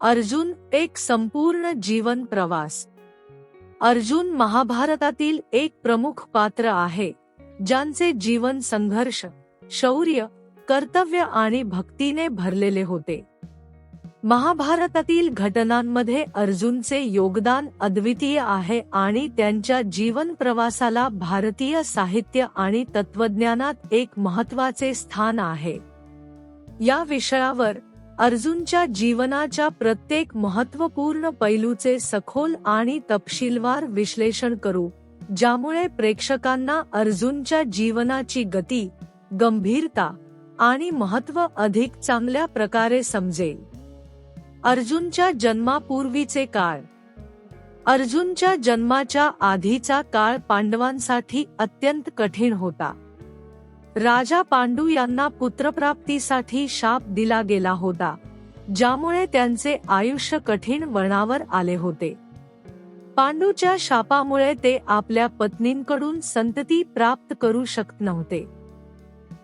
अर्जुन एक संपूर्ण जीवन प्रवास. अर्जुन महाभारतातील एक प्रमुख पात्र आहे ज्यांचे जीवन संघर्ष शौर्य कर्तव्य आणि भक्तीने भरलेले होते. महाभारतातील घटनांमध्ये अर्जुनचे योगदान अद्वितीय आहे आणि त्यांच्या जीवन प्रवासाला भारतीय साहित्य आणि तत्वज्ञानात एक महत्त्वाचे स्थान आहे. या विषयावर अर्जुनच्या जीवनाच्या प्रत्येक महत्त्वपूर्ण पैलूचे सखोल आणि तपशीलवार विश्लेषण करू ज्यामुळे प्रेक्षकांना अर्जुनच्या जीवनाची गती गंभीरता आणि महत्त्व अधिक चांगल्या प्रकारे समजेल. अर्जुनच्या जन्मापूर्वीचे काळ. अर्जुनच्या जन्माच्या आधीचा काळ पांडवांसाठी अत्यंत कठीण होता. राजा पांडू यांना पुत्रप्राप्तीसाठी शाप दिला गेला होता ज्यामुळे त्यांचे आयुष्य कठीण वळणावर आले होते. पांडूच्या शापामुळे ते आपल्या पत्नींकडून संतती प्राप्त करू शकत नव्हते.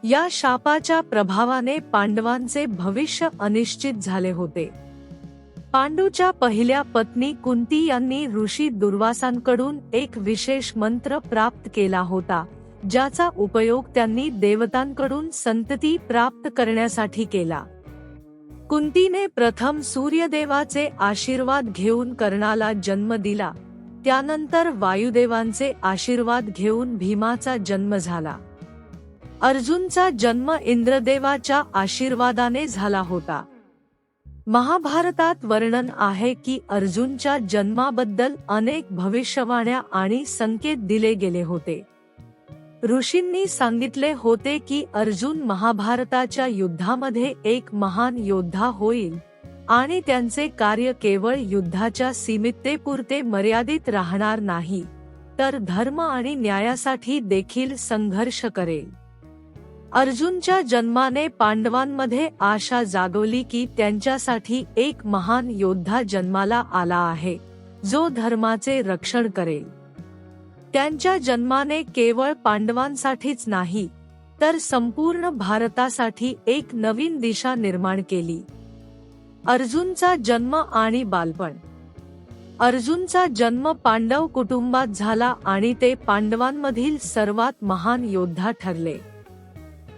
या शापाच्या प्रभावाने पांडवांचे भविष्य अनिश्चित झाले होते. पांडूच्या पहिल्या पत्नी कुंती यांनी ऋषी दुर्वासांकडून एक विशेष मंत्र प्राप्त केला होता ज्याचा उपयोग त्यांनी देवतांकडून संतती प्राप्त करण्यासाठी केला. कुंतीने प्रथम सूर्यदेवाचे आशीर्वाद घेऊन कर्णाला जन्म दिला त्यानंतर वायुदेवांचे आशीर्वाद घेऊन भीमाचा जन्म झाला. अर्जुनचा जन्म इंद्रदेवाच्या आशीर्वादाने झाला होता. महाभारतात वर्णन आहे की अर्जुनच्या जन्माबद्दल अनेक भविष्यवाण्या आणि संकेत दिले गेले होते. ऋषींनी सांगितले होते की अर्जुन महाभारताच्या युद्धामध्ये एक महान योद्धा होईल आणि त्यांचे कार्य केवळ युद्धाच्या सीमिततेपुरते मर्यादित राहणार नाही तर धर्म आणि न्यायासाठी देखील संघर्ष करेल. अर्जुनच्या जन्माने पांडवांमध्ये आशा जागवली की त्यांच्यासाठी एक महान योद्धा जन्माला आला आहे जो धर्माचे रक्षण करेल. त्यांच्या जन्माने केवळ पांडवांसाठीच नाही तर संपूर्ण भारतासाठी एक नवीन दिशा निर्माण केली. अर्जुनचा जन्म आणि बालपण. अर्जुनचा जन्म पांडव कुटुंबात झाला आणि ते पांडवांमधील सर्वात महान योद्धा ठरले.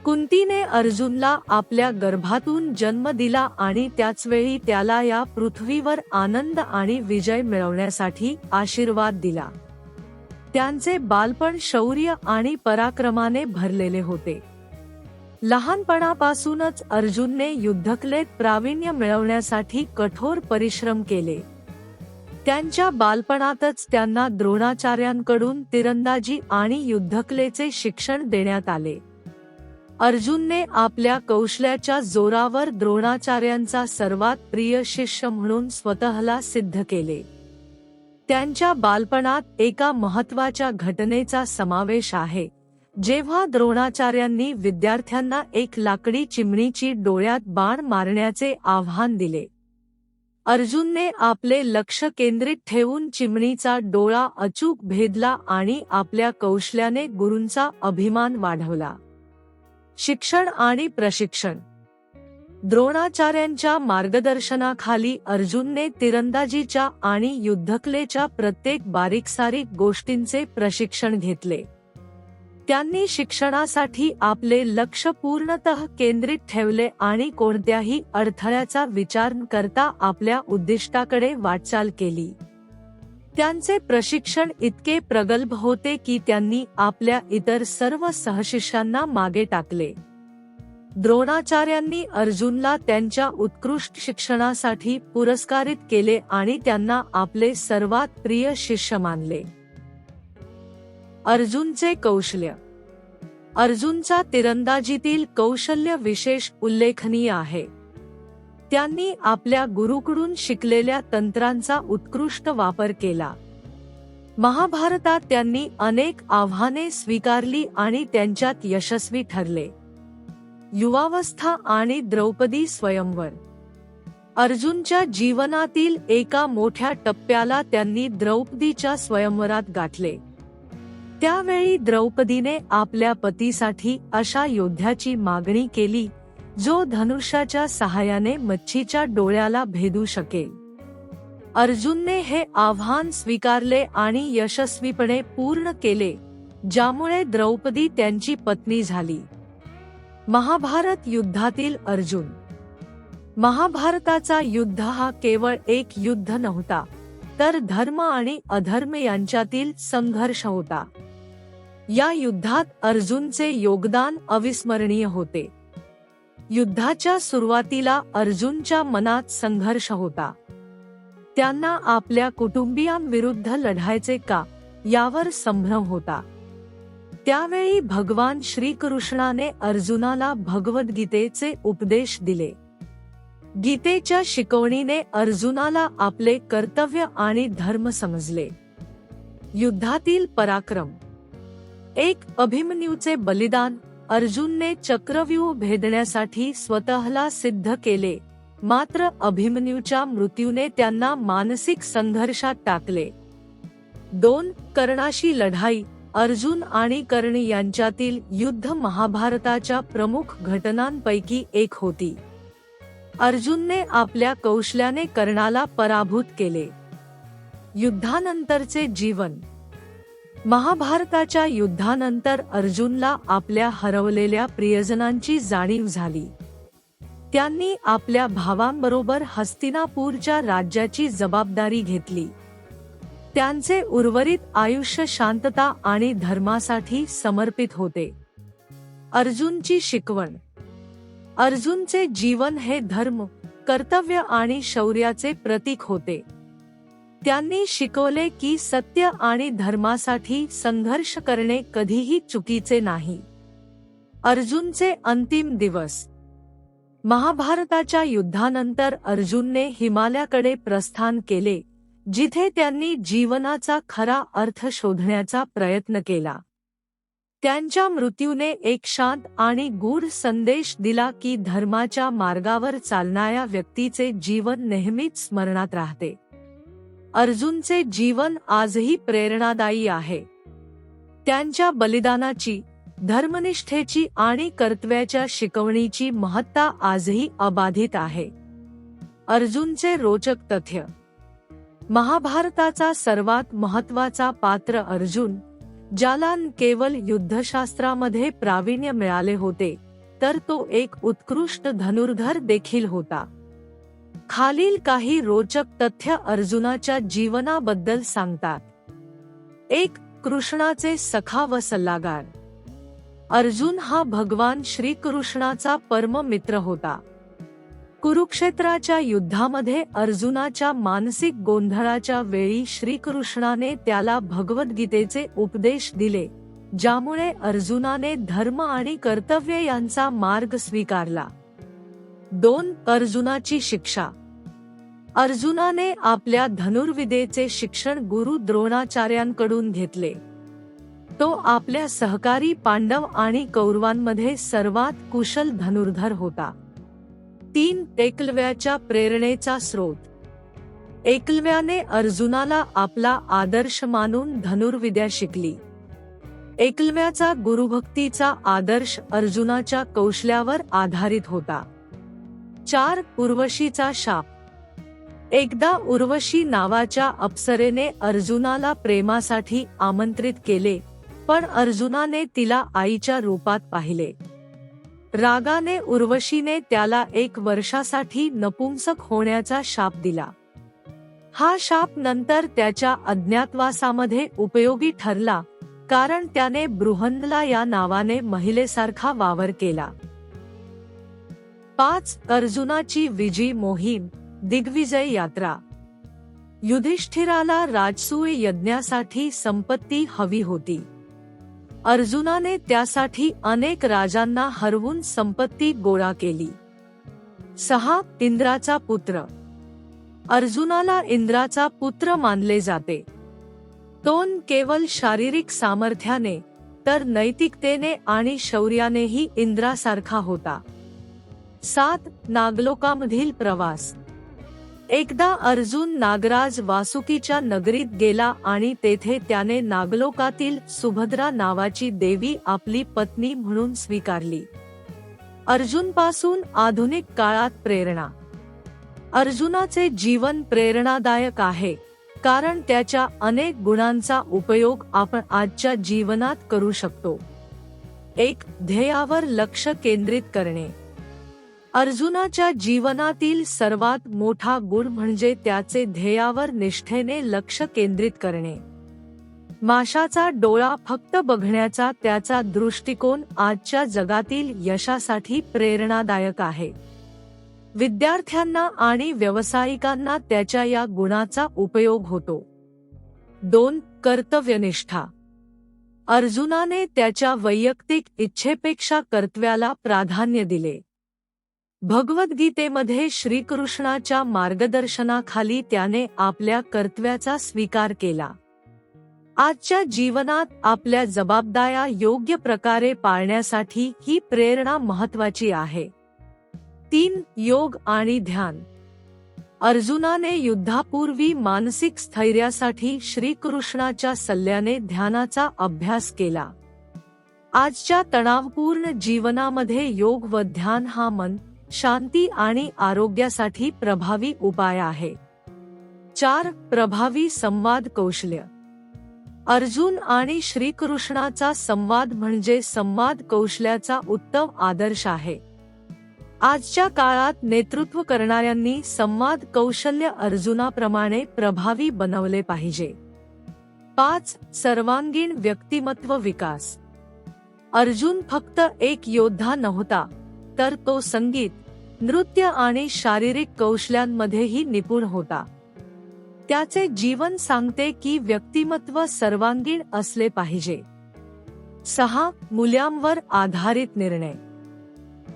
कुंतीने अर्जुनला आपल्या गर्भातून जन्म दिला आणि त्याचवेळी त्याला या पृथ्वीवर आनंद आणि विजय मिळवण्यासाठी आशीर्वाद दिला. त्यांचे बालपण शौर्य आणि पराक्रमाने भरलेले होते. लहानपणापासूनच अर्जुनने युद्धकलेत प्रावीण्य मिळवण्यासाठी कठोर परिश्रम केले. त्यांच्या बालपणातच त्यांना द्रोणाचार्यांकडून तिरंदाजी आणि युद्धकलेचे शिक्षण देण्यात आले. अर्जुनने आपल्या कौशल्याच्या जोरावर द्रोणाचार्यांचा सर्वात प्रिय शिष्य म्हणून स्वतःला सिद्ध केले. त्यांच्या बालपणात एका महत्त्वाच्या घटनेचा समावेश आहे. जेव्हा द्रोणाचार्यांनी विद्यार्थ्यांना एक लाकडी चिमणीची डोळ्यात बाण मारण्याचे आव्हान दिले. अर्जुनने आपले लक्ष केंद्रित ठेवून चिमणीचा डोळा अचूक भेदला आणि आपल्या कौशल्याने गुरूंचा अभिमान वाढवला. शिक्षण आणि प्रशिक्षण द्रोणाचार्यांच्या मार्गदर्शनाखाली अर्जुनने तिरंदाजीच्या आणि युद्धकलेच्या प्रत्येक बारीकसारीक गोष्टींचे प्रशिक्षण घेतले. त्यांनी शिक्षणासाठी आपले लक्ष पूर्णतः केंद्रित ठेवले आणि कोणत्याही अडथळ्याचा विचार न करता आपल्या उद्दिष्टाकडे वाटचाल केली. त्यांचे प्रशिक्षण इतके प्रगल्भ होते की त्यांनी आपल्या इतर सर्व सहशिष्यांना मागे टाकले. द्रोणाचार्यांनी अर्जुनला त्यांच्या उत्कृष्ट शिक्षणासाठी पुरस्कारित केले आणि त्यांना आपले सर्वात प्रिय शिष्य मानले. अर्जुनचे कौशल्य. अर्जुनचा तिरंदाजीतील कौशल्य विशेष उल्लेखनीय आहे. त्यांनी आपल्या गुरुकडून शिकलेल्या तंत्रांचा उत्कृष्ट वापर केला. महाभारतात त्यांनी अनेक आव्हाने स्वीकारली आणि त्यांच्यात यशस्वी ठरले. युवावस्था आणि द्रौपदी स्वयंवर. अर्जुनच्या जीवनातील एका मोठ्या टप्प्याला त्यांनी द्रौपदीच्या स्वयंवरात गाठले. त्यावेळी द्रौपदीने आपल्या पतीसाठी अशा योद्ध्याची मागणी केली जो धनुष्याच्या सहाय्याने मच्छीच्या डोळ्याला भेदू शकेल. अर्जुनने हे आव्हान स्वीकारले आणि यशस्वीपणे पूर्ण केले ज्यामुळे द्रौपदी त्यांची पत्नी झाली. महाभारत युद्धातील अर्जुन. महाभारताचा युद्ध हा केवळ एक युद्ध नव्हता तर धर्म आणि अधर्म यांच्यातील संघर्ष होता. या युद्धात अर्जुनचे योगदान अविस्मरणीय होते. युद्धाच्या सुरुवातीला अर्जुनच्या मनात संघर्ष होता. त्यांना आपल्या कुटुंबियांविरुद्ध लढायचे का यावर संभ्रम होता. त्यावेळी भगवान श्रीकृष्णाने अर्जुनाला भगवद्गीतेचे उपदेश दिले. गीतेच्या शिकवणीने अर्जुनाला आपले कर्तव्य आणि धर्म समजले. युद्धातील पराक्रम. एक अभिमन्यूचे बलिदान अर्जुनने चक्रव्यूह भेदण्यासाठी स्वतःला सिद्ध केले मात्र अभिमन्यूच्या मृत्यूने त्यांना मानसिक संघर्षात टाकले. दोन कर्णाशी लढाई अर्जुन आणि कर्ण यांच्यातील युद्ध महाभारताच्या प्रमुख घटनांपैकी एक होती. अर्जुनने आपल्या कौशल्याने कर्णाला पराभूत केले. युद्धानंतरचे जीवन. महाभारताच्या युद्धानंतर अर्जुनला आपल्या हरवलेल्या प्रियजनांची जाणीव झाली. त्यांनी आपल्या भावांबरोबर हस्तिनापूरच्या राज्याची जबाबदारी घेतली. त्यांचे उर्वरित आयुष्य शांतता आणि धर्मासाठी समर्पित होते. अर्जुनची शिकवण. अर्जुनचे जीवन हे धर्म कर्तव्य आणि शौर्याचे प्रतीक होते. त्यांनी शिकवले की सत्य आणि धर्मासाठी संघर्ष करणे कधीही चुकीचे नाही. अर्जुनचे अंतिम दिवस. महाभारताच्या युद्धानंतर अर्जुनने हिमालयाकडे प्रस्थान केले. जिथे त्यांनी जीवनाचा खरा अर्थ शोधण्याचा प्रयत्न केला. त्यांच्या मृत्यूने एक शांत आणि गूढ संदेश दिला की धर्माच्या मार्गावर चालणाऱ्या व्यक्तीचे जीवन नेहमीच स्मरणात राहते. अर्जुनचे जीवन आजही प्रेरणादायी आहे. त्यांच्या बलिदानाची धर्मनिष्ठेची आणि कर्तव्याच्या शिकवणीची महत्ता आजही अबाधित आहे. अर्जुनचे रोचक तथ्य महाभारताचा सर्वात महत्त्वाचा पात्र अर्जुन ज्याला केवळ युद्धशास्त्रामध्ये प्रावीण्य मिळाले होते तर तो एक उत्कृष्ट धनुर्धर देखील होता. खालील काही रोचक तथ्य अर्जुनाच्या जीवनाबद्दल सांगतात. एक कृष्णाचे सखा व सल्लागार. अर्जुन हा भगवान श्रीकृष्णाचा परम मित्र होता. कुरुक्षेत्राच्या युद्धामध्ये अर्जुनाच्या मानसिक गोंधळाच्या वेळी श्रीकृष्णाने त्याला भगवद्गीतेचे उपदेश दिले ज्यामुळे अर्जुनाने धर्म आणि कर्तव्य यांचा मार्ग स्वीकारला. दोन अर्जुनाची शिक्षा. अर्जुनाने आपल्या धनुर्विदेचे शिक्षण गुरु द्रोणाचार्यांकडून घेतले. तो आपल्या सहकारी पांडव आणि कौरवांमध्ये सर्वात कुशल धनुर्धर होता. तीन एकलव्याच्या प्रेरणेचा स्रोत. एकलव्याने अर्जुनाला आपला आदर्श मानून धनुर्विद्या शिकली. एकलव्याचा गुरुभक्तीचा आदर्श अर्जुनाच्या कौशल्यावर आधारित होता. चार उर्वशीचा शाप. एकदा उर्वशी नावाच्या अप्सरेने अर्जुनाला प्रेमासाठी आमंत्रित केले पण अर्जुनाने तिला आईच्या रूपात पाहिले. रागाने उर्वशीने त्याला एक वर्षासाठी नपुंसक होण्याचा शाप दिला. हा शाप नंतर त्याच्या अज्ञातवासामध्ये उपयोगी ठरला कारण त्याने बृहंदला या नावाने महिलेसारखा वावर केला. पाच अर्जुनाची विजी मोहीम दिग्विजय यात्रा. युधिष्ठिराला राजसूय यज्ञासाठी संपत्ती हवी होती. अर्जुनाने त्यासाठी अनेक राजांना हरवून संपत्ती गोळा केली. सहा इंद्राचा पुत्र. अर्जुनाला इंद्राचा पुत्र मानले जाते. तोन केवळ शारीरिक सामर्थ्याने तर नैतिकतेने आणि शौर्यानेही इंद्रासारखा होता. सात नागलोकामधील प्रवास. एकदा अर्जुन नागराज वासुकीच्या नगरीत गेला आणि तेथे त्याने नागलोकातील सुभद्रा नावाची देवी आपली पत्नी म्हणून स्वीकारली. अर्जुनपासून आधुनिक काळात प्रेरणा. अर्जुनाचे जीवन प्रेरणादायक आहे कारण त्याच्या अनेक गुणांचा उपयोग आपण आजच्या जीवनात करू शकतो. एक ध्येयावर लक्ष केंद्रित करणे. अर्जुनाच्या जीवनातील सर्वात मोठा गुण म्हणजे त्याचे ध्येयावर निष्ठेने लक्ष केंद्रित करणे. माशाचा डोळा फक्त बघण्याचा त्याचा दृष्टिकोन आजच्या जगातील यशासाठी प्रेरणादायक आहे. विद्यार्थ्यांना आणि व्यावसायिकांना त्याच्या या गुणाचा उपयोग होतो. दोन कर्तव्यनिष्ठा. अर्जुनाने त्याच्या वैयक्तिक इच्छेपेक्षा कर्तव्याला प्राधान्य दिले. भगवद्गीतेमध्ये श्रीकृष्णाच्या मार्गदर्शनाखाली त्याने आपल्या कर्तव्याचा स्वीकार केला. आजच्या जीवनात आपल्या जबाबदाऱ्या योग्य प्रकारे पाळण्यासाठी ही प्रेरणा महत्वाची आहे. तीन योग आणि ध्यान. अर्जुनाने युद्धापूर्वी मानसिक स्थैर्यासाठी श्रीकृष्णाच्या सल्ल्याने ध्यानाचा अभ्यास केला. आजच्या तणावपूर्ण जीवनामध्ये योग व ध्यान हा मन शांती आणि आरोग्यासाठी प्रभावी उपाय आहे. चार प्रभावी संवाद कौशल्य. अर्जुन आणि श्रीकृष्णाचा संवाद म्हणजे संवाद कौशल्याचा उत्तम आदर्श आहे. आजच्या काळात नेतृत्व करणाऱ्यांनी संवाद कौशल्य अर्जुनाप्रमाणे प्रभावी बनवले पाहिजे. पाच सर्वांगीण व्यक्तिमत्व विकास. अर्जुन फक्त एक योद्धा नव्हता तर तो संगीत नृत्य आणि शारीरिक कौशल्यांमध्येही निपुण होता. त्याचे जीवन सांगते की व्यक्तिमत्व सर्वांगीण असले पाहिजे. सहा मूल्यांवर आधारित निर्णय.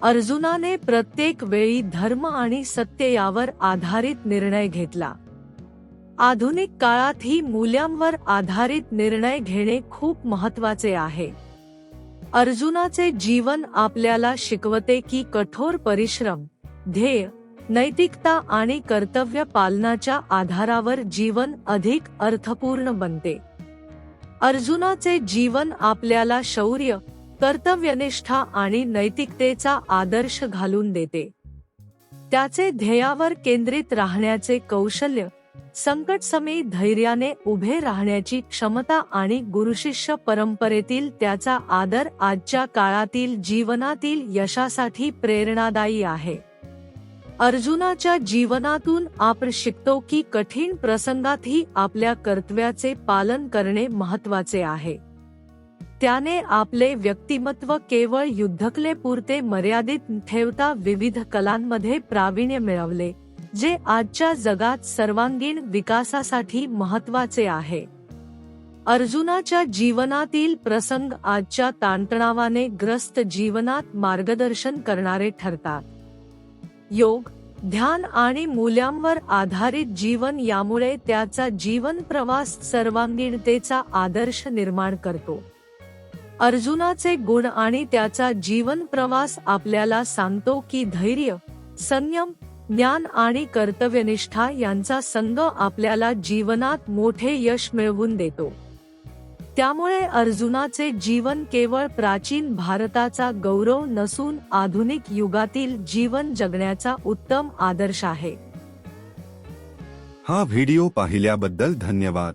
अर्जुनाने प्रत्येक वेळी धर्म आणि सत्य यावर आधारित निर्णय घेतला. आधुनिक काळातही मूल्यांवर आधारित निर्णय घेणे खूप महत्त्वाचे आहे. अर्जुनाचे जीवन आपल्याला शिकवते की कठोर परिश्रम ध्येय नैतिकता आणि कर्तव्य पालनाच्या आधारावर जीवन अधिक अर्थपूर्ण बनते. अर्जुनाचे जीवन आपल्याला शौर्य कर्तव्यनिष्ठा आणि नैतिकतेचा आदर्श घालून देते. त्याचे ध्येयावर केंद्रित राहण्याचे कौशल्य संकटसमयी धैर्याने उभे राहण्याची क्षमता आणि गुरुशिष्य परंपरेतील त्याचा आदर आजच्या काळातील जीवनातील यशासाठी प्रेरणादायी आहे. अर्जुनाच्या जीवनातून आपण शिकतो की कठीण प्रसंगातही आपल्या कर्तव्याचे पालन करणे महत्त्वाचे आहे. त्याने आपले व्यक्तिमत्व केवळ युद्धकलेपुरते मर्यादित ठेवता विविध कलांमध्ये प्रावीण्य मिळवले. जे आजच्या जगात सर्वांगीण विकासासाठी महत्त्वाचे आहे. अर्जुनाच्या जीवनातील प्रसंग आजच्या ताणतणावाने ग्रस्त जीवनात मार्गदर्शन करणारे ठरतात. योग ध्यान आणि मूल्यांवर आधारित जीवन यामुळे त्याचा जीवन प्रवास सर्वांगीणतेचा आदर्श निर्माण करतो. अर्जुनाचे गुण आणि त्याचा जीवन प्रवास आपल्याला सांगतो की धैर्य संयम ज्ञान आणि कर्तव्यनिष्ठा यांचा संघ आपल्याला जीवनात मोठे यश मिळवून देतो. त्यामुळे अर्जुनाचे जीवन केवळ प्राचीन भारताचा गौरव नसून आधुनिक युगातील जीवन जगण्याचा उत्तम आदर्श आहे. हा व्हिडिओ पाहिल्याबद्दल धन्यवाद.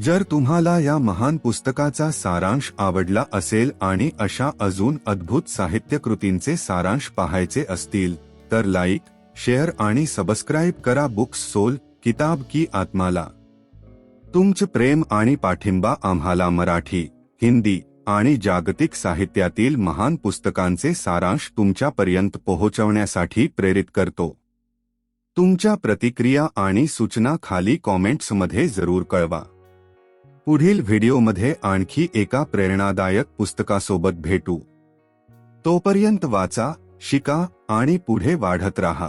जर तुम्हाला या महान पुस्तकाचा सारांश आवडला असेल आणि अशा अजून अद्भुत साहित्यकृतींचे सारांश पाहायचे असतील तर लाईक शेअर आणि सबस्क्राईब करा बुक्स सोल किताब की आत्माला. तुमचे प्रेम आणि पाठिंबा आम्हाला मराठी हिंदी आणि जागतिक साहित्यातील महान पुस्तकांचे सारांश तुमच्यापर्यंत पोहोचवण्यासाठी प्रेरित करतो. तुमच्या प्रतिक्रिया आणि सूचना खाली कॉमेंट्समध्ये जरूर कळवा. पुढील व्हिडिओमध्ये आणखी एका प्रेरणादायक पुस्तकासोबत भेटू. तोपर्यंत वाचा शिका आणि पुढे वाढत राहा.